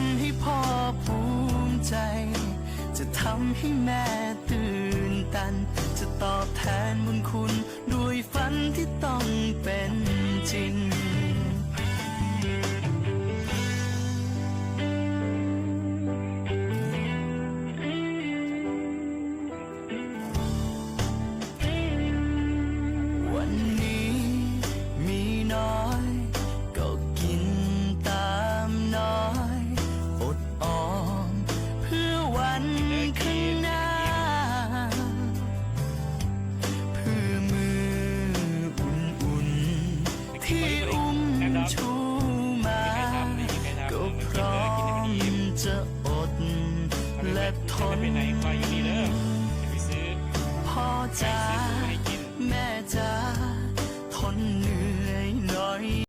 ำให้พ่อภูมิใจ จะทำให้แม่ตื่นตัน จะตอบแทนบุญคุณด้วยฝันที่ ทนไปไหนคอยอยู่นี่เด้อจะไปซื้อพ่อจ๋า